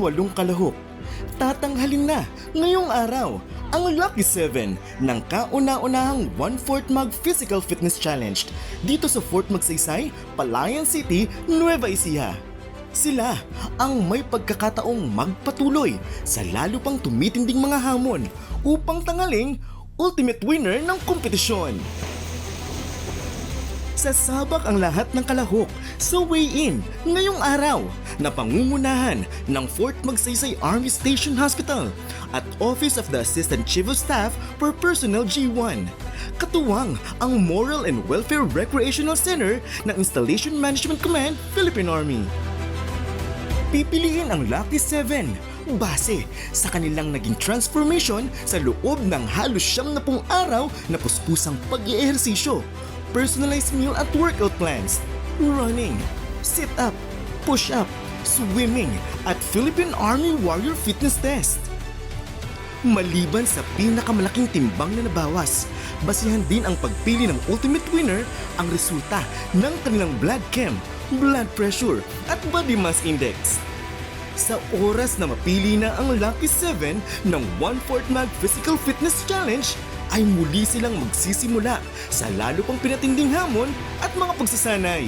58 kalahok, tatanghalin na ngayong araw ang Lucky 7 ng kauna-unahang 1-4 Mag Physical Fitness Challenge dito sa Fort Magsaysay, Palayan City, Nueva Ecija. Sila ang may pagkakataong magpatuloy sa lalo pang tumitinding mga hamon upang tangaling ultimate winner ng kompetisyon. Sasabak ang lahat ng kalahok sa weigh-in ngayong araw na pangungunahan ng Fort Magsaysay Army Station Hospital at Office of the Assistant Chief of Staff for Personnel G1. Katuwang ang Moral and Welfare Recreational Center ng Installation Management Command, Philippine Army. Pipiliin ang Lucky 7 base sa kanilang naging transformation sa loob ng halos siyam na pong araw na puspusang pag-iehersisyo, personalized meal at workout plans, running, sit-up, push-up, swimming, at Philippine Army Warrior Fitness Test. Maliban sa pinakamalaking timbang na nabawas, basihan din ang pagpili ng ultimate winner ang resulta ng kanilang blood chem, blood pressure at body mass index. Sa oras na mapili na ang Lucky 7 ng 1-4 Mag Physical Fitness Challenge, ay muli silang magsisimula sa lalo pang pinatinding hamon at mga pagsasanay.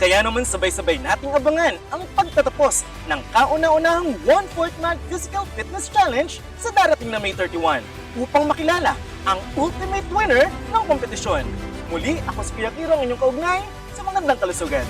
Kaya naman sabay-sabay nating abangan ang pagtatapos ng kauna-unahang 1-4 Mag Physical Fitness Challenge sa darating na May 31 upang makilala ang ultimate winner ng kompetisyon. Muli, ako si Kuya Kiro, ang inyong kaugnay sa magandang kalusugan.